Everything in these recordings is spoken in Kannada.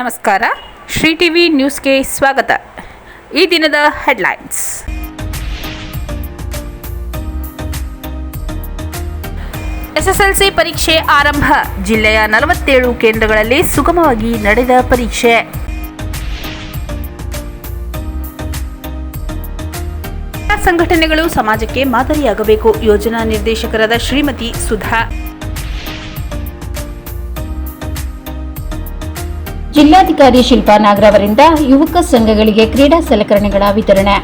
ನಮಸ್ಕಾರ. ಶ್ರೀ ಟಿವಿ ನ್ಯೂಸ್ಗೆ ಸ್ವಾಗತ. ಈ ದಿನದ ಹೆಡ್ಲೈನ್ಸ್. ಎಸ್ಎಸ್ಎಲ್ಸಿ ಪರೀಕ್ಷೆ ಆರಂಭ. ಜಿಲ್ಲೆಯ ನಲವತ್ತೇಳು ಕೇಂದ್ರಗಳಲ್ಲಿ ಸುಗಮವಾಗಿ ನಡೆದ ಪರೀಕ್ಷೆ. ಸಂಘಟನೆಗಳು ಸಮಾಜಕ್ಕೆ ಮಾದರಿಯಾಗಬೇಕು ಯೋಜನಾ ನಿರ್ದೇಶಕರಾದ ಶ್ರೀಮತಿ ಸುಧಾ. ಜಿಲ್ಲಾಧಿಕಾರಿ ಶಿಲ್ಪಾ ನಾಗರ್ ಅವರಿಂದ ಯುವಕ ಸಂಘಗಳಿಗೆ ಕ್ರೀಡಾ ಸಲಕರಣೆಗಳ ವಿತರಣೆ.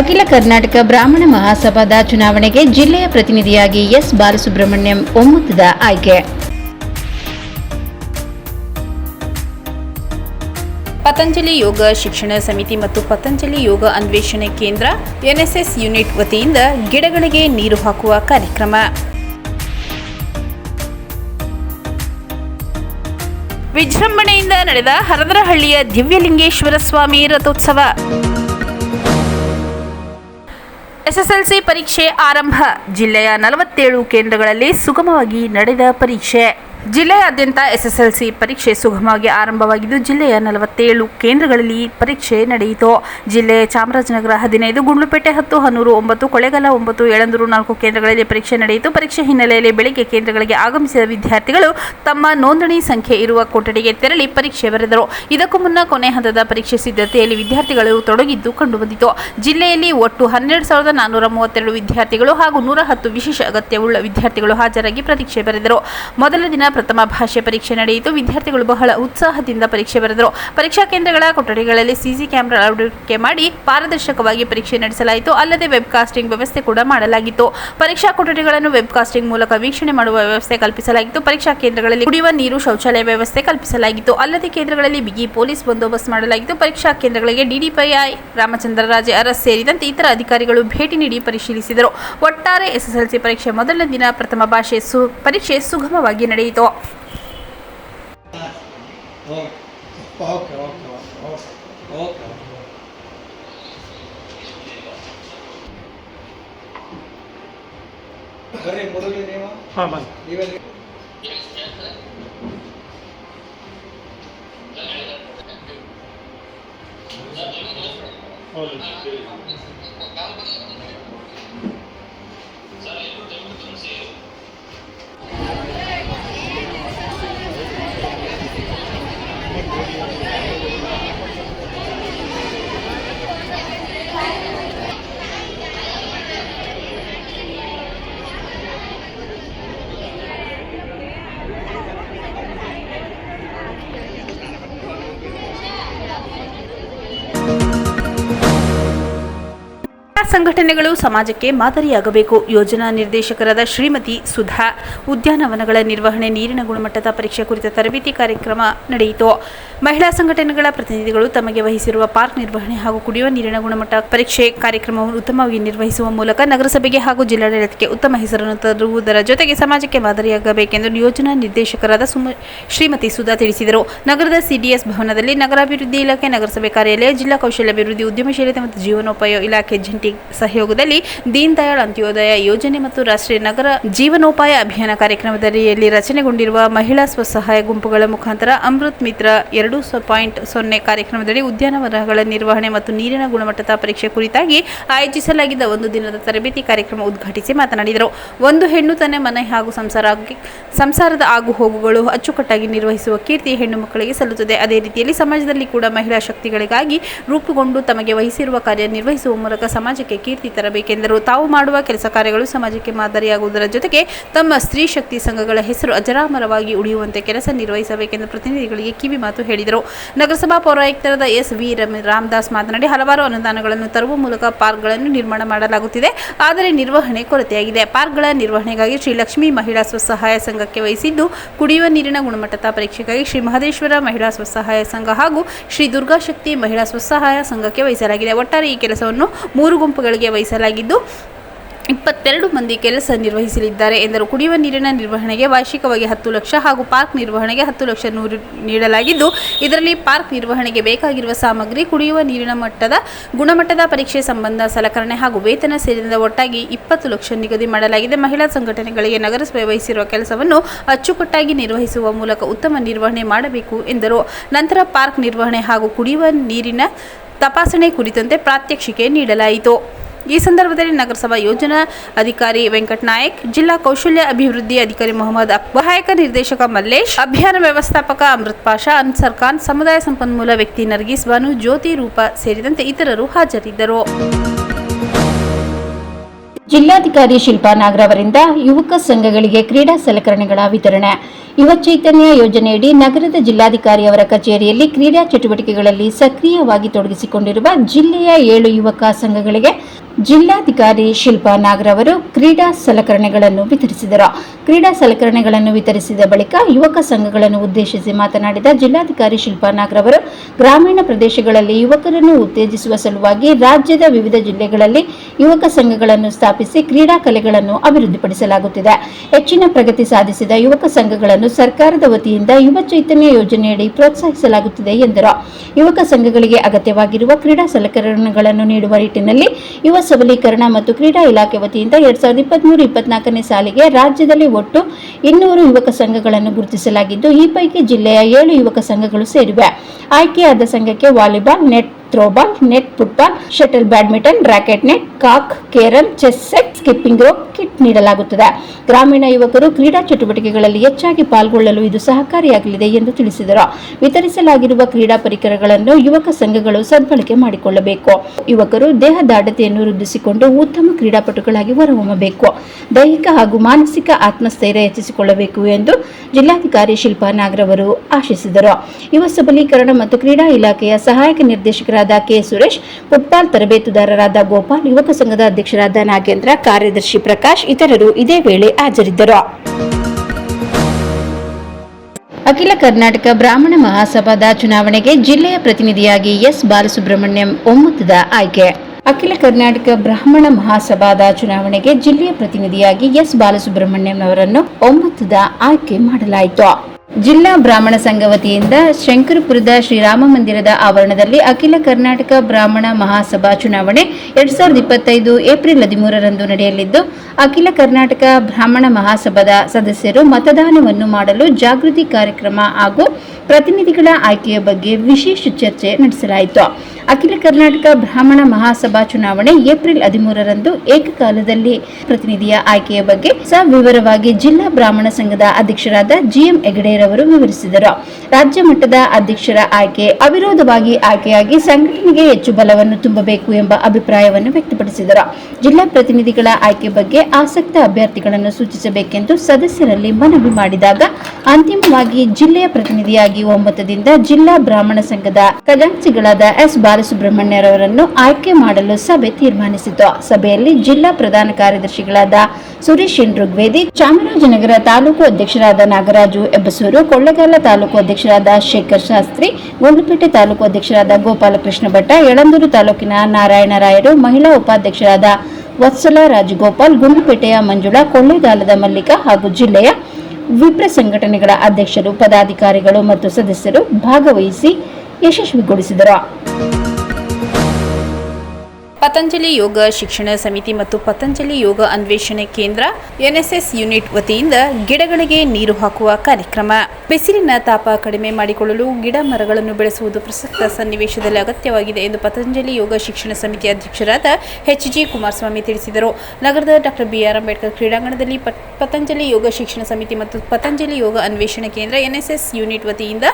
ಅಖಿಲ ಕರ್ನಾಟಕ ಬ್ರಾಹ್ಮಣ ಮಹಾಸಭಾದ ಚುನಾವಣೆಗೆ ಜಿಲ್ಲೆಯ ಪ್ರತಿನಿಧಿಯಾಗಿ ಎಸ್ ಬಾಲಸುಬ್ರಹ್ಮಣ್ಯಂ ಒಮ್ಮತದ ಆಯ್ಕೆ. ಪತಂಜಲಿ ಯೋಗ ಶಿಕ್ಷಣ ಸಮಿತಿ ಮತ್ತು ಪತಂಜಲಿ ಯೋಗ ಅನ್ವೇಷಣೆ ಕೇಂದ್ರ ಎನ್ಎಸ್ಎಸ್ ಯೂನಿಟ್ ವತಿಯಿಂದ ಗಿಡಗಳಿಗೆ ನೀರು ಹಾಕುವ ಕಾರ್ಯಕ್ರಮ. ವಿಜೃಂಭಣೆಯಿಂದ ನಡೆದ ಹರದರಹಳ್ಳಿಯ ದಿವ್ಯಲಿಂಗೇಶ್ವರ ಸ್ವಾಮಿ ರಥೋತ್ಸವ. ಎಸ್ಎಸ್ಎಲ್ಸಿ ಪರೀಕ್ಷೆ ಆರಂಭ. ಜಿಲ್ಲೆಯ ನಲವತ್ತೇಳು ಕೇಂದ್ರಗಳಲ್ಲಿ ಸುಗಮವಾಗಿ ನಡೆದ ಪರೀಕ್ಷೆ. ಜಿಲ್ಲೆಯಾದ್ಯಂತ ಎಸ್ಎಸ್ಎಲ್ಸಿ ಪರೀಕ್ಷೆ ಸುಗಮವಾಗಿ ಆರಂಭವಾಗಿದ್ದು, ಜಿಲ್ಲೆಯ ನಲವತ್ತೇಳು ಕೇಂದ್ರಗಳಲ್ಲಿ ಪರೀಕ್ಷೆ ನಡೆಯಿತು. ಜಿಲ್ಲೆ ಚಾಮರಾಜನಗರ ಹದಿನೈದು, ಗುಂಡ್ಲುಪೇಟೆ ಹತ್ತು ಹನ್ನೂರು ಒಂಬತ್ತು, ಕೊಳೆಗಾಲ ಒಂಬತ್ತು, ಏಳಂದೂರು ನಾಲ್ಕು ಕೇಂದ್ರಗಳಲ್ಲಿ ಪರೀಕ್ಷೆ ನಡೆಯಿತು. ಪರೀಕ್ಷೆ ಹಿನ್ನೆಲೆಯಲ್ಲಿ ಬೆಳಗ್ಗೆ ಕೇಂದ್ರಗಳಿಗೆ ಆಗಮಿಸಿದ ವಿದ್ಯಾರ್ಥಿಗಳು ತಮ್ಮ ನೋಂದಣಿ ಸಂಖ್ಯೆ ಇರುವ ಕೊಠಡಿಗೆ ತೆರಳಿ ಪರೀಕ್ಷೆ ಬರೆದರು. ಇದಕ್ಕೂ ಮುನ್ನ ಕೊನೆ ಹಂತದ ಪರೀಕ್ಷೆ ಸಿದ್ಧತೆಯಲ್ಲಿ ವಿದ್ಯಾರ್ಥಿಗಳು ತೊಡಗಿದ್ದು ಕಂಡುಬಂದಿತು. ಜಿಲ್ಲೆಯಲ್ಲಿ ಒಟ್ಟು ಹನ್ನೆರಡು ಸಾವಿರದ ನಾನ್ನೂರ ಮೂವತ್ತೆರಡು ವಿದ್ಯಾರ್ಥಿಗಳು ಹಾಗೂ ನೂರ ಹತ್ತು ವಿಶೇಷ ಅಗತ್ಯವುಳ್ಳ ವಿದ್ಯಾರ್ಥಿಗಳು ಹಾಜರಾಗಿ ಪರೀಕ್ಷೆ ಬರೆದರು. ಮೊದಲ ದಿನ ಪ್ರಥಮ ಭಾಷೆ ಪರೀಕ್ಷೆ ನಡೆಯಿತು. ವಿದ್ಯಾರ್ಥಿಗಳು ಬಹಳ ಉತ್ಸಾಹದಿಂದ ಪರೀಕ್ಷೆ ಬರೆದರು. ಪರೀಕ್ಷಾ ಕೇಂದ್ರಗಳ ಕೊಠಡಿಗಳಲ್ಲಿ ಸಿಸಿ ಕ್ಯಾಮೆರಾ ಅಳವಡಿಕೆ ಮಾಡಿ ಪಾರದರ್ಶಕವಾಗಿ ಪರೀಕ್ಷೆ ನಡೆಸಲಾಯಿತು. ಅಲ್ಲದೆ ವೆಬ್ ಕಾಸ್ಟಿಂಗ್ ವ್ಯವಸ್ಥೆ ಕೂಡ ಮಾಡಲಾಗಿತ್ತು. ಪರೀಕ್ಷಾ ಕೊಠಡಿಗಳನ್ನು ವೆಬ್ ಕಾಸ್ಟಿಂಗ್ ಮೂಲಕ ವೀಕ್ಷಣೆ ಮಾಡುವ ವ್ಯವಸ್ಥೆ ಕಲ್ಪಿಸಲಾಗಿತ್ತು. ಪರೀಕ್ಷಾ ಕೇಂದ್ರಗಳಲ್ಲಿ ಕುಡಿಯುವ ನೀರು ಶೌಚಾಲಯ ವ್ಯವಸ್ಥೆ ಕಲ್ಪಿಸಲಾಗಿತ್ತು. ಅಲ್ಲದೆ ಕೇಂದ್ರಗಳಲ್ಲಿ ಬಿಗಿ ಪೊಲೀಸ್ ಬಂದೋಬಸ್ತ್ ಮಾಡಲಾಗಿತ್ತು. ಪರೀಕ್ಷಾ ಕೇಂದ್ರಗಳಿಗೆ ಡಿಡಿಪಿಐ ರಾಮಚಂದ್ರ ರಾಜೆ ಅರಸ್ ಸೇರಿದಂತೆ ಇತರ ಅಧಿಕಾರಿಗಳು ಭೇಟಿ ನೀಡಿ ಪರಿಶೀಲಿಸಿದರು. ಒಟ್ಟಾರೆ ಎಸ್ಎಸ್ಎಲ್ಸಿ ಪರೀಕ್ಷೆ ಮೊದಲ ದಿನ ಪ್ರಥಮ ಭಾಷೆ ಪರೀಕ್ಷೆ ಸುಗಮವಾಗಿ ನಡೆಯಿತು. と。ಸಂಘಟನೆಗಳು ಸಮಾಜಕ್ಕೆ ಮಾದರಿಯಾಗಬೇಕು. ಯೋಜನಾ ನಿರ್ದೇಶಕರಾದ ಶ್ರೀಮತಿ ಸುಧಾ, ಉದ್ಯಾನವನಗಳ ನಿರ್ವಹಣೆ, ನೀರಿನ ಗುಣಮಟ್ಟದ ಪರೀಕ್ಷೆ ಕುರಿತ ತರಬೇತಿ ಕಾರ್ಯಕ್ರಮ ನಡೆಯಿತು. ಮಹಿಳಾ ಸಂಘಟನೆಗಳ ಪ್ರತಿನಿಧಿಗಳು ತಮಗೆ ವಹಿಸಿರುವ ಪಾರ್ಕ್ ನಿರ್ವಹಣೆ ಹಾಗೂ ಕುಡಿಯುವ ನೀರಿನ ಗುಣಮಟ್ಟ ಪರೀಕ್ಷೆ ಕಾರ್ಯಕ್ರಮವನ್ನು ಉತ್ತಮವಾಗಿ ನಿರ್ವಹಿಸುವ ಮೂಲಕ ನಗರಸಭೆಗೆ ಹಾಗೂ ಜಿಲ್ಲಾಡಳಿತಕ್ಕೆ ಉತ್ತಮ ಹೆಸರನ್ನು ತರುವುದರ ಜೊತೆಗೆ ಸಮಾಜಕ್ಕೆ ಮಾದರಿಯಾಗಬೇಕೆಂದು ಯೋಜನಾ ನಿರ್ದೇಶಕರಾದ ಶ್ರೀಮತಿ ಸುಧಾ ತಿಳಿಸಿದರು. ನಗರದ ಸಿಡಿಎಸ್ ಭವನದಲ್ಲಿ ನಗರಾಭಿವೃದ್ಧಿ ಇಲಾಖೆ, ನಗರಸಭೆ ಕಾರ್ಯಾಲಯ, ಜಿಲ್ಲಾ ಕೌಶಲ್ಯಾಭಿವೃದ್ಧಿ, ಉದ್ಯಮಶೀಲತೆ ಮತ್ತು ಜೀವನೋಪಾಯ ಇಲಾಖೆ ಜಂಟಿ ಸಹಯೋಗದಲ್ಲಿ ದೀನ್ ದಯಾಳ್ ಅಂತ್ಯೋದಯ ಯೋಜನೆ ಮತ್ತು ರಾಷ್ಟ್ರೀಯ ನಗರ ಜೀವನೋಪಾಯ ಅಭಿಯಾನ ಕಾರ್ಯಕ್ರಮದಡಿಯಲ್ಲಿ ರಚನೆಗೊಂಡಿರುವ ಮಹಿಳಾ ಸ್ವಸಹಾಯ ಗುಂಪುಗಳ ಮುಖಾಂತರ ಅಮೃತ್ ಮಿತ್ರ ಎರಡು ಪಾಯಿಂಟ್ ಸೊನ್ನೆ ಕಾರ್ಯಕ್ರಮದಡಿ ಉದ್ಯಾನವನಗಳ ನಿರ್ವಹಣೆ ಮತ್ತು ನೀರಿನ ಗುಣಮಟ್ಟದ ಪರೀಕ್ಷೆ ಕುರಿತಾಗಿ ಆಯೋಜಿಸಲಾಗಿದ್ದ ಒಂದು ದಿನದ ತರಬೇತಿ ಕಾರ್ಯಕ್ರಮ ಉದ್ಘಾಟಿಸಿ ಮಾತನಾಡಿದರು. ಒಂದು ಹೆಣ್ಣು ತನ್ನ ಮನೆ ಹಾಗೂ ಸಂಸಾರ ಸಂಸಾರದ ಆಗು ಹೋಗುಗಳು ಅಚ್ಚುಕಟ್ಟಾಗಿ ನಿರ್ವಹಿಸುವ ಕೀರ್ತಿ ಹೆಣ್ಣು ಮಕ್ಕಳಿಗೆ ಸಲ್ಲುತ್ತದೆ. ಅದೇ ರೀತಿಯಲ್ಲಿ ಸಮಾಜದಲ್ಲಿ ಕೂಡ ಮಹಿಳಾ ಶಕ್ತಿಗಳಿಗಾಗಿ ರೂಪುಗೊಂಡು ತಮಗೆ ವಹಿಸಿರುವ ಕಾರ್ಯ ನಿರ್ವಹಿಸುವ ಮೂಲಕ ಸಮಾಜಕ್ಕೆ ಕೀರ್ತಿ ತರಬೇಕೆಂದರು. ತಾವು ಮಾಡುವ ಕೆಲಸ ಕಾರ್ಯಗಳು ಸಮಾಜಕ್ಕೆ ಮಾದರಿಯಾಗುವುದರ ಜೊತೆಗೆ ತಮ್ಮ ಸ್ತ್ರೀ ಶಕ್ತಿ ಸಂಘಗಳ ಹೆಸರು ಅಜರಾಮರವಾಗಿ ಉಳಿಯುವಂತೆ ಕೆಲಸ ನಿರ್ವಹಿಸಬೇಕೆಂದು ಪ್ರತಿನಿಧಿಗಳಿಗೆ ಕಿವಿ ಮಾತು ಹೇಳಿದರು. ನಗರಸಭಾ ಪೌರಾಯುಕ್ತರಾದ ಎಸ್ ವಿ ರಮ- ರಾಮದಾಸ್ ಮಾತನಾಡಿ, ಹಲವಾರು ಅನುದಾನಗಳನ್ನು ತರುವ ಮೂಲಕ ಪಾರ್ಕ್ಗಳನ್ನು ನಿರ್ಮಾಣ ಮಾಡಲಾಗುತ್ತಿದೆ. ಆದರೆ ನಿರ್ವಹಣೆ ಕೊರತೆಯಾಗಿದೆ. ಪಾರ್ಕ್ಗಳ ನಿರ್ವಹಣೆಗಾಗಿ ಶ್ರೀ ಲಕ್ಷ್ಮೀ ಮಹಿಳಾ ಸ್ವಸಹಾಯ ಸಂಘಕ್ಕೆ ವಹಿಸಿದ್ದು, ಕುಡಿಯುವ ನೀರಿನ ಗುಣಮಟ್ಟದ ಪರೀಕ್ಷೆಗಾಗಿ ಶ್ರೀ ಮಹದೇಶ್ವರ ಮಹಿಳಾ ಸ್ವಸಹಾಯ ಸಂಘ ಹಾಗೂ ಶ್ರೀ ದುರ್ಗಾಶಕ್ತಿ ಮಹಿಳಾ ಸ್ವಸಹಾಯ ಸಂಘಕ್ಕೆ ವಹಿಸಲಾಗಿದೆ. ಒಟ್ಟಾರೆ ಈ ಕೆಲಸವನ್ನು ಮೂರು ಗುಂಪುಗಳಿಗೆ ವಹಿಸಲಾಗಿದ್ದು ಇಪ್ಪತ್ತೆರಡು ಮಂದಿ ಕೆಲಸ ನಿರ್ವಹಿಸಲಿದ್ದಾರೆ ಎಂದರು. ಕುಡಿಯುವ ನೀರಿನ ನಿರ್ವಹಣೆಗೆ ವಾರ್ಷಿಕವಾಗಿ ಹತ್ತು ಲಕ್ಷ ಹಾಗೂ ಪಾರ್ಕ್ ನಿರ್ವಹಣೆಗೆ ಹತ್ತು ಲಕ್ಷ ನೂರು ನೀಡಲಾಗಿದ್ದು, ಇದರಲ್ಲಿ ಪಾರ್ಕ್ ನಿರ್ವಹಣೆಗೆ ಬೇಕಾಗಿರುವ ಸಾಮಗ್ರಿ, ಕುಡಿಯುವ ನೀರಿನ ಮಟ್ಟದ ಗುಣಮಟ್ಟದ ಪರೀಕ್ಷೆ ಸಂಬಂಧ ಸಲಕರಣೆ ಹಾಗೂ ವೇತನ ಸೇರಿದಂತೆ ಒಟ್ಟಾಗಿ ಇಪ್ಪತ್ತು ಲಕ್ಷ ನಿಗದಿ ಮಾಡಲಾಗಿದೆ. ಮಹಿಳಾ ಸಂಘಟನೆಗಳಿಗೆ ನಗರಸಭೆ ವಹಿಸಿರುವ ಕೆಲಸವನ್ನು ಅಚ್ಚುಕಟ್ಟಾಗಿ ನಿರ್ವಹಿಸುವ ಮೂಲಕ ಉತ್ತಮ ನಿರ್ವಹಣೆ ಮಾಡಬೇಕು ಎಂದರು. ನಂತರ ಪಾರ್ಕ್ ನಿರ್ವಹಣೆ ಹಾಗೂ ಕುಡಿಯುವ ನೀರಿನ ತಪಾಸಣೆ ಕುರಿತಂತೆ ಪ್ರಾತ್ಯಕ್ಷಿಕೆ ನೀಡಲಾಯಿತು. ಈ ಸಂದರ್ಭದಲ್ಲಿ ನಗರಸಭಾ ಯೋಜನಾ ಅಧಿಕಾರಿ ವೆಂಕಟ್ ನಾಯಕ್, ಜಿಲ್ಲಾ ಕೌಶಲ್ಯ ಅಭಿವೃದ್ಧಿ ಅಧಿಕಾರಿ ಮೊಹಮ್ಮದ್ ಸಹಾಯಕ ನಿರ್ದೇಶಕ ಮಲ್ಲೇಶ್, ಅಭಿಯಾನ ವ್ಯವಸ್ಥಾಪಕ ಅಮೃತ್ ಪಾಷಾ, ಅನ್ಸರ್ ಖಾನ್, ಸಮುದಾಯ ಸಂಪನ್ಮೂಲ ವ್ಯಕ್ತಿ ನರ್ಗೀಸ್ ಬಾನು ಜ್ಯೋತಿ ರೂಪ ಸೇರಿದಂತೆ ಇತರರು ಹಾಜರಿದ್ದರು. ಜಿಲ್ಲಾಧಿಕಾರಿ ಶಿಲ್ಪಾ ನಾಗ್ರವರಿಂದ ಯುವಕ ಸಂಘಗಳಿಗೆ ಕ್ರೀಡಾ ಸಲಕರಣೆಗಳ ವಿತರಣೆ. ಯುವ ಚೈತನ್ಯ ಯೋಜನೆಯಡಿ ನಗರದ ಜಿಲ್ಲಾಧಿಕಾರಿಯವರ ಕಚೇರಿಯಲ್ಲಿ ಕ್ರೀಡಾ ಚಟುವಟಿಕೆಗಳಲ್ಲಿ ಸಕ್ರಿಯವಾಗಿ ತೊಡಗಿಸಿಕೊಂಡಿರುವ ಜಿಲ್ಲೆಯ ಏಳು ಯುವಕ ಸಂಘಗಳಿಗೆ ಜಿಲ್ಲಾಧಿಕಾರಿ ಶಿಲ್ಪಾ ನಾಗ್ರವರು ಕ್ರೀಡಾ ಸಲಕರಣೆಗಳನ್ನು ವಿತರಿಸಿದರು. ಕ್ರೀಡಾ ಸಲಕರಣೆಗಳನ್ನು ವಿತರಿಸಿದ ಬಳಿಕ ಯುವಕ ಸಂಘಗಳನ್ನು ಉದ್ದೇಶಿಸಿ ಮಾತನಾಡಿದ ಜಿಲ್ಲಾಧಿಕಾರಿ ಶಿಲ್ಪಾ ಅವರು, ಗ್ರಾಮೀಣ ಪ್ರದೇಶಗಳಲ್ಲಿ ಯುವಕರನ್ನು ಉತ್ತೇಜಿಸುವ ಸಲುವಾಗಿ ರಾಜ್ಯದ ವಿವಿಧ ಜಿಲ್ಲೆಗಳಲ್ಲಿ ಯುವಕ ಸಂಘಗಳನ್ನು ಸ್ಥಾಪಿಸಿ ಕ್ರೀಡಾ ಕಲೆಗಳನ್ನು ಅಭಿವೃದ್ಧಿಪಡಿಸಲಾಗುತ್ತಿದೆ. ಹೆಚ್ಚಿನ ಪ್ರಗತಿ ಸಾಧಿಸಿದ ಯುವಕ ಸಂಘಗಳನ್ನು ಸರ್ಕಾರದ ವತಿಯಿಂದ ಯುವ ಚೈತನ್ಯ ಯೋಜನೆಯಡಿ ಪ್ರೋತ್ಸಾಹಿಸಲಾಗುತ್ತಿದೆ ಎಂದರು. ಯುವಕ ಸಂಘಗಳಿಗೆ ಅಗತ್ಯವಾಗಿರುವ ಕ್ರೀಡಾ ಸಲಕರಣೆಗಳನ್ನು ನೀಡುವ ನಿಟ್ಟಿನಲ್ಲಿ ಯುವ ಸಬಲೀಕರಣ ಮತ್ತು ಕ್ರೀಡಾ ಇಲಾಖೆ ವತಿಯಿಂದ ಎರಡ್ ಸಾವಿರದ ಇಪ್ಪತ್ಮೂರು ಇಪ್ಪತ್ನಾಲ್ಕನೇ ಸಾಲಿಗೆ ರಾಜ್ಯದಲ್ಲಿ ಒಟ್ಟು ಇನ್ನೂರು ಯುವಕ ಸಂಘಗಳನ್ನು ಗುರುತಿಸಲಾಗಿದ್ದು, ಈ ಪೈಕಿ ಜಿಲ್ಲೆಯ ಏಳು ಯುವಕ ಸಂಘಗಳು ಸೇರಿವೆ. ಆಯ್ಕೆಯಾದ ಸಂಘಕ್ಕೆ volleyball, net throwball, net football, shuttle badminton, racket net, cock, carrom, chess set, skipping rope, kit ನೀಡಲಾಗುತ್ತದೆ. ಗ್ರಾಮೀಣ ಯುವಕರು ಕ್ರೀಡಾ ಚಟುವಟಿಕೆಗಳಲ್ಲಿ ಹೆಚ್ಚಾಗಿ ಪಾಲ್ಗೊಳ್ಳಲು ಇದು ಸಹಕಾರಿಯಾಗಲಿದೆ ಎಂದು ತಿಳಿಸಿದರು. ವಿತರಿಸಲಾಗಿರುವ ಕ್ರೀಡಾ ಪರಿಕರಗಳನ್ನು ಯುವಕ ಸಂಘಗಳು ಸದ್ಬಳಕೆ ಮಾಡಿಕೊಳ್ಳಬೇಕು. ಯುವಕರು ದೇಹದಾಢತೆಯನ್ನು ವೃದ್ಧಿಸಿಕೊಂಡು ಉತ್ತಮ ಕ್ರೀಡಾಪಟುಗಳಾಗಿ ಹೊರಹೊಮ್ಮಬೇಕು. ದೈಹಿಕ ಹಾಗೂ ಮಾನಸಿಕ ಆತ್ಮಸ್ಥೈರ್ಯ ಹೆಚ್ಚಿಸಿಕೊಳ್ಳಬೇಕು ಎಂದು ಜಿಲ್ಲಾಧಿಕಾರಿ ಶಿಲ್ಪಾ ನಾಗ್ರವರು ಆಶಿಸಿದರು. ಯುವ ಸಬಲೀಕರಣ ಮತ್ತು ಕ್ರೀಡಾ ಇಲಾಖೆಯ ಸಹಾಯಕ ನಿರ್ದೇಶಕರಾದ ಕೆ ಸುರೇಶ್, ಫುಟ್ಬಾಲ್ ತರಬೇತುದಾರರಾದ ಗೋಪಾಲ್, ಯುವಕ ಸಂಘದ ಅಧ್ಯಕ್ಷರಾದ ನಾಗೇಂದ್ರ, ಕಾರ್ಯದರ್ಶಿ ಪ್ರಕಾಶ್ ಇತರರು ಇದೇ ವೇಳೆ ಹಾಜರಿದ್ದರು. ಅಖಿಲ ಕರ್ನಾಟಕ ಬ್ರಾಹ್ಮಣ ಮಹಾಸಭಾದ ಚುನಾವಣೆಗೆ ಜಿಲ್ಲೆಯ ಪ್ರತಿನಿಧಿಯಾಗಿ ಎಸ್ ಬಾಲಸುಬ್ರಹ್ಮಣ್ಯಂ ಒಮ್ಮತದ ಆಯ್ಕೆ. ಅಖಿಲ ಕರ್ನಾಟಕ ಬ್ರಾಹ್ಮಣ ಮಹಾಸಭಾದ ಚುನಾವಣೆಗೆ ಜಿಲ್ಲೆಯ ಪ್ರತಿನಿಧಿಯಾಗಿ ಎಸ್ ಬಾಲಸುಬ್ರಹ್ಮಣ್ಯಂ ಅವರನ್ನು ಒಮ್ಮತದ ಆಯ್ಕೆ ಮಾಡಲಾಯಿತು. ಜಿಲ್ಲಾ ಬ್ರಾಹ್ಮಣ ಸಂಘ ವತಿಯಿಂದ ಶಂಕರಪುರದ ಶ್ರೀರಾಮ ಮಂದಿರದ ಆವರಣದಲ್ಲಿ ಅಖಿಲ ಕರ್ನಾಟಕ ಬ್ರಾಹ್ಮಣ ಮಹಾಸಭಾ ಚುನಾವಣೆ ಎರಡ್ ಸಾವಿರದ ಇಪ್ಪತ್ತೈದು ಏಪ್ರಿಲ್ ಹದಿಮೂರರಂದು ನಡೆಯಲಿದ್ದು, ಅಖಿಲ ಕರ್ನಾಟಕ ಬ್ರಾಹ್ಮಣ ಮಹಾಸಭಾದ ಸದಸ್ಯರು ಮತದಾನವನ್ನು ಮಾಡಲು ಜಾಗೃತಿ ಕಾರ್ಯಕ್ರಮ ಹಾಗೂ ಪ್ರತಿನಿಧಿಗಳ ಆಯ್ಕೆಯ ಬಗ್ಗೆ ವಿಶೇಷ ಚರ್ಚೆ ನಡೆಸಲಾಯಿತು. ಅಖಿಲ ಕರ್ನಾಟಕ ಬ್ರಾಹ್ಮಣ ಮಹಾಸಭಾ ಚುನಾವಣೆ ಏಪ್ರಿಲ್ ಹದಿಮೂರರಂದು ಏಕಕಾಲದಲ್ಲಿ ಪ್ರತಿನಿಧಿಯ ಆಯ್ಕೆಯ ಬಗ್ಗೆ ಸವಿವರವಾಗಿ ಜಿಲ್ಲಾ ಬ್ರಾಹ್ಮಣ ಸಂಘದ ಅಧ್ಯಕ್ಷರಾದ ಜಿಎಂ ಹೆಗಡೆರವರು ವಿವರಿಸಿದರು. ರಾಜ್ಯ ಮಟ್ಟದ ಅಧ್ಯಕ್ಷರ ಆಯ್ಕೆ ಅವಿರೋಧವಾಗಿ ಆಯ್ಕೆಯಾಗಿ ಸಂಘಟನೆಗೆ ಹೆಚ್ಚು ಬಲವನ್ನು ತುಂಬಬೇಕು ಎಂಬ ಅಭಿಪ್ರಾಯವನ್ನು ವ್ಯಕ್ತಪಡಿಸಿದರು. ಜಿಲ್ಲಾ ಪ್ರತಿನಿಧಿಗಳ ಆಯ್ಕೆ ಬಗ್ಗೆ ಆಸಕ್ತ ಅಭ್ಯರ್ಥಿಗಳನ್ನು ಸೂಚಿಸಬೇಕೆಂದು ಸದಸ್ಯರಲ್ಲಿ ಮನವಿ ಮಾಡಿದಾಗ ಅಂತಿಮವಾಗಿ ಜಿಲ್ಲೆಯ ಪ್ರತಿನಿಧಿಯಾಗಿ ಒಮ್ಮತದಿಂದ ಜಿಲ್ಲಾ ಬ್ರಾಹ್ಮಣ ಸಂಘದ ಖಜಾಂಚಿಗಳಾದ ಎಸ್ ಬಾಲಸುಬ್ರಹ್ಮಣ್ಯರವರನ್ನು ಆಯ್ಕೆ ಮಾಡಲು ಸಭೆ ತೀರ್ಮಾನಿಸಿತು. ಸಭೆಯಲ್ಲಿ ಜಿಲ್ಲಾ ಪ್ರಧಾನ ಕಾರ್ಯದರ್ಶಿಗಳಾದ ಸುರೇಶ್ ಎನ್ ಋಗ್ವೇದಿ, ಚಾಮರಾಜನಗರ ತಾಲೂಕು ಅಧ್ಯಕ್ಷರಾದ ನಾಗರಾಜು ಎಬ್ಬಸೂರು, ಕೊಳ್ಳೆಗಾಲ ತಾಲೂಕು ಅಧ್ಯಕ್ಷರಾದ ಶೇಖರ್ ಶಾಸ್ತ್ರಿ ಗುಂಡ್ಲುಪೇಟೆ ತಾಲೂಕು ಅಧ್ಯಕ್ಷರಾದ ಗೋಪಾಲಕೃಷ್ಣ ಭಟ್ಟ, ಯಳಂದೂರು ತಾಲೂಕಿನ ನಾರಾಯಣರಾಯರು ಮಹಿಳಾ ಉಪಾಧ್ಯಕ್ಷರಾದ ವತ್ಸಲ ರಾಜಗೋಪಾಲ್, ಗುಂಡ್ಲುಪೇಟೆಯ ಮಂಜುಳಾ, ಕೊಳ್ಳೇಗಾಲದ ಮಲ್ಲಿಕ ಹಾಗೂ ಜಿಲ್ಲೆಯ ವಿಪ್ರ ಸಂಘಟನೆಗಳ ಅಧ್ಯಕ್ಷರು, ಪದಾಧಿಕಾರಿಗಳು ಮತ್ತು ಸದಸ್ಯರು ಭಾಗವಹಿಸಿ ಯಶಸ್ವಿಗೊಳಿಸಿದರು. ಪತಂಜಲಿ ಯೋಗ ಶಿಕ್ಷಣ ಸಮಿತಿ ಮತ್ತು ಪತಂಜಲಿ ಯೋಗ ಅನ್ವೇಷಣೆ ಕೇಂದ್ರ ಎನ್ಎಸ್ಎಸ್ ಯೂನಿಟ್ ವತಿಯಿಂದ ಗಿಡಗಳಿಗೆ ನೀರು ಹಾಕುವ ಕಾರ್ಯಕ್ರಮ. ಬಿಸಿಲಿನ ತಾಪ ಕಡಿಮೆ ಮಾಡಿಕೊಳ್ಳಲು ಗಿಡ ಮರಗಳನ್ನು ಬೆಳೆಸುವುದು ಪ್ರಸಕ್ತ ಸನ್ನಿವೇಶದಲ್ಲಿ ಅಗತ್ಯವಾಗಿದೆ ಎಂದು ಪತಂಜಲಿ ಯೋಗ ಶಿಕ್ಷಣ ಸಮಿತಿ ಅಧ್ಯಕ್ಷರಾದ ಎಚ್ ಜಿ ಕುಮಾರಸ್ವಾಮಿ ತಿಳಿಸಿದರು. ನಗರದ ಡಾಕ್ಟರ್ ಬಿಆರ್ ಅಂಬೇಡ್ಕರ್ ಕ್ರೀಡಾಂಗಣದಲ್ಲಿ ಪತಂಜಲಿ ಯೋಗ ಶಿಕ್ಷಣ ಸಮಿತಿ ಮತ್ತು ಪತಂಜಲಿ ಯೋಗ ಅನ್ವೇಷಣೆ ಕೇಂದ್ರ ಎನ್ಎಸ್ಎಸ್ ಯೂನಿಟ್ ವತಿಯಿಂದ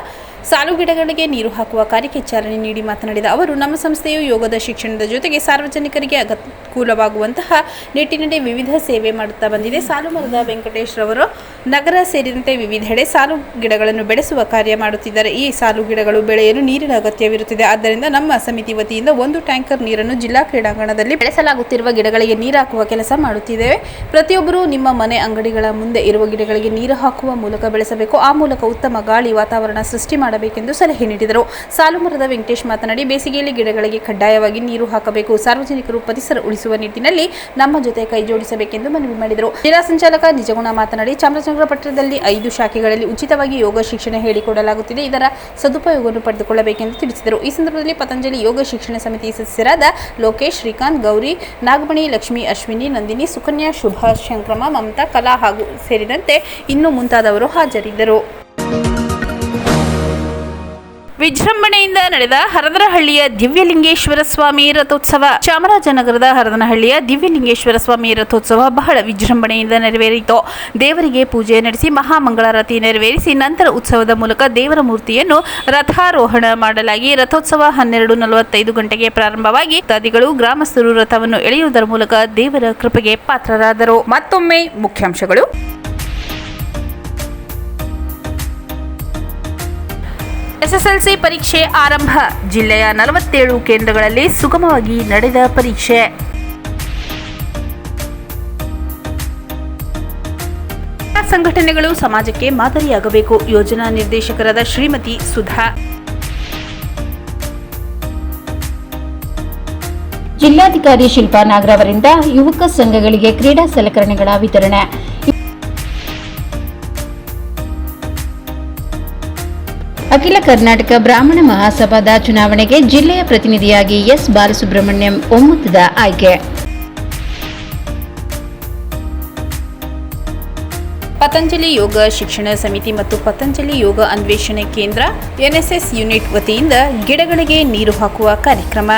ಸಾಲು ಗಿಡಗಳಿಗೆ ನೀರು ಹಾಕುವ ಕಾರ್ಯಕ್ಕೆ ಚಾಲನೆ ನೀಡಿ ಮಾತನಾಡಿದ ಅವರು, ನಮ್ಮ ಸಂಸ್ಥೆಯು ಯೋಗದ ಶಿಕ್ಷಣದ ಜೊತೆಗೆ ಸಾರ್ವಜನಿಕರಿಗೆ ಅನುಕೂಲವಾಗುವಂತಹ ನಿಟ್ಟಿನಲ್ಲಿ ವಿವಿಧ ಸೇವೆ ಮಾಡುತ್ತಾ ಬಂದಿದೆ. ಸಾಲು ಮರದ ವೆಂಕಟೇಶ್ ರವರು ನಗರ ಸೇರಿದಂತೆ ವಿವಿಧೆಡೆ ಸಾಲು ಗಿಡಗಳನ್ನು ಬೆಳೆಸುವ ಕಾರ್ಯ ಮಾಡುತ್ತಿದ್ದಾರೆ. ಈ ಸಾಲು ಗಿಡಗಳು ಬೆಳೆಯಲು ನೀರಿನ ಅಗತ್ಯವಿರುತ್ತದೆ. ಆದ್ದರಿಂದ ನಮ್ಮ ಸಮಿತಿ ವತಿಯಿಂದ ಒಂದು ಟ್ಯಾಂಕರ್ ನೀರನ್ನು ಜಿಲ್ಲಾ ಕ್ರೀಡಾಂಗಣದಲ್ಲಿ ಬೆಳೆಸಲಾಗುತ್ತಿರುವ ಗಿಡಗಳಿಗೆ ನೀರು ಹಾಕುವ ಕೆಲಸ ಮಾಡುತ್ತಿದ್ದೇವೆ. ಪ್ರತಿಯೊಬ್ಬರು ನಿಮ್ಮ ಮನೆ ಅಂಗಡಿಗಳ ಮುಂದೆ ಇರುವ ಗಿಡಗಳಿಗೆ ನೀರು ಹಾಕುವ ಮೂಲಕ ಬೆಳೆಸಬೇಕು. ಆ ಮೂಲಕ ಉತ್ತಮ ಗಾಳಿ ವಾತಾವರಣ ಸೃಷ್ಟಿ ಮಾಡಬೇಕೆಂದು ಸಲಹೆ ನೀಡಿದರು. ಸಾಲುಮರದ ವೆಂಕಟೇಶ್ ಮಾತನಾಡಿ, ಬೇಸಿಗೆಯಲ್ಲಿ ಗಿಡಗಳಿಗೆ ಕಡ್ಡಾಯವಾಗಿ ನೀರು ಹಾಕಬೇಕು. ಸಾರ್ವಜನಿಕರು ಪರಿಸರ ಉಳಿಸುವ ನಿಟ್ಟಿನಲ್ಲಿ ನಮ್ಮ ಜೊತೆ ಕೈ ಜೋಡಿಸಬೇಕೆಂದು ಮನವಿ ಮಾಡಿದರು. ಜಿಲ್ಲಾ ಸಂಚಾಲಕ ನಿಜಗುಣ ಮಾತನಾಡಿ, ಚಾಮರಾಜನಗರ ಪಟ್ಟಣದಲ್ಲಿ ಐದು ಶಾಖೆಗಳಲ್ಲಿ ಉಚಿತವಾಗಿ ಯೋಗ ಶಿಕ್ಷಣ ಹೇಳಿಕೊಡಲಾಗುತ್ತಿದೆ. ಇದರ ಸದುಪಯೋಗವನ್ನು ಪಡೆದುಕೊಳ್ಳಬೇಕೆಂದು ತಿಳಿಸಿದರು. ಈ ಸಂದರ್ಭದಲ್ಲಿ ಪತಂಜಲಿ ಯೋಗ ಶಿಕ್ಷಣ ಸಮಿತಿ ಸದಸ್ಯರಾದ ಲೋಕೇಶ್, ಶ್ರೀಕಾಂತ್, ಗೌರಿ, ನಾಗಮಣಿ, ಲಕ್ಷ್ಮಿ, ಅಶ್ವಿನಿ, ನಂದಿನಿ, ಸುಕನ್ಯಾ, ಶುಭಾ, ಶಂಕ್ರಮ, ಮಮತಾ, ಕಲಾ ಹಾಗೂ ಸೇರಿದಂತೆ ಇನ್ನು ಮುಂತಾದವರು ಹಾಜರಿದ್ದರು. ವಿಜೃಂಭಣೆಯಿಂದ ನಡೆದ ಹರದನಹಳ್ಳಿಯ ದಿವ್ಯಲಿಂಗೇಶ್ವರ ಸ್ವಾಮಿ ರಥೋತ್ಸವ. ಚಾಮರಾಜನಗರದ ಹರದನಹಳ್ಳಿಯ ದಿವ್ಯಲಿಂಗೇಶ್ವರ ಸ್ವಾಮಿ ರಥೋತ್ಸವ ಬಹಳ ವಿಜೃಂಭಣೆಯಿಂದ ನೆರವೇರಿತು. ದೇವರಿಗೆ ಪೂಜೆ ನಡೆಸಿ ಮಹಾಮಂಗಳಾರತಿ ನೆರವೇರಿಸಿ ನಂತರ ಉತ್ಸವದ ಮೂಲಕ ದೇವರ ಮೂರ್ತಿಯನ್ನು ರಥಾರೋಹಣ ಮಾಡಲಾಗಿ ರಥೋತ್ಸವ ಹನ್ನೆರಡು ನಲವತ್ತೈದು ಗಂಟೆಗೆ ಪ್ರಾರಂಭವಾಗಿ ಭಕ್ತಾದಿಗಳು, ಗ್ರಾಮಸ್ಥರು ರಥವನ್ನು ಎಳೆಯುವುದರ ಮೂಲಕ ದೇವರ ಕೃಪೆಗೆ ಪಾತ್ರರಾದರು. ಮತ್ತೊಮ್ಮೆ ಮುಖ್ಯಾಂಶಗಳು. ಎಸ್ಎಸ್ಎಲ್ಸಿ ಪರೀಕ್ಷೆ ಆರಂಭ. ಜಿಲ್ಲೆಯ ನಲವತ್ತೇಳು ಕೇಂದ್ರಗಳಲ್ಲಿ ಸುಗಮವಾಗಿ ನಡೆದ ಪರೀಕ್ಷೆ. ಸಂಘಟನೆಗಳು ಸಮಾಜಕ್ಕೆ ಮಾದರಿಯಾಗಬೇಕು ಯೋಜನಾ ನಿರ್ದೇಶಕರಾದ ಶ್ರೀಮತಿ ಸುಧಾ. ಜಿಲ್ಲಾಧಿಕಾರಿ ಶಿಲ್ಪಾ ನಾಗರ್ ಅವರಿಂದ ಯುವಕ ಸಂಘಗಳಿಗೆ ಕ್ರೀಡಾ ಸಲಕರಣೆಗಳ ವಿತರಣೆ. ಅಖಿಲ ಕರ್ನಾಟಕ ಬ್ರಾಹ್ಮಣ ಮಹಾಸಭಾದ ಚುನಾವಣೆಗೆ ಜಿಲ್ಲೆಯ ಪ್ರತಿನಿಧಿಯಾಗಿ ಎಸ್ ಬಾಲಸುಬ್ರಹ್ಮಣ್ಯಂ ಒಮ್ಮತದ ಆಯ್ಕೆ. ಪತಂಜಲಿ ಯೋಗ ಶಿಕ್ಷಣ ಸಮಿತಿ ಮತ್ತು ಪತಂಜಲಿ ಯೋಗ ಅನ್ವೇಷಣೆ ಕೇಂದ್ರ ಎನ್ಎಸ್ಎಸ್ ಯೂನಿಟ್ ವತಿಯಿಂದ ಗಿಡಗಳಿಗೆ ನೀರು ಹಾಕುವ ಕಾರ್ಯಕ್ರಮ.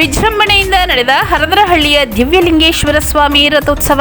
ವಿಜೃಂಭಣೆಯಿಂದ ನಡೆದ ಹರದರಹಳ್ಳಿಯ ದಿವ್ಯಲಿಂಗೇಶ್ವರ ಸ್ವಾಮಿ ರಥೋತ್ಸವ.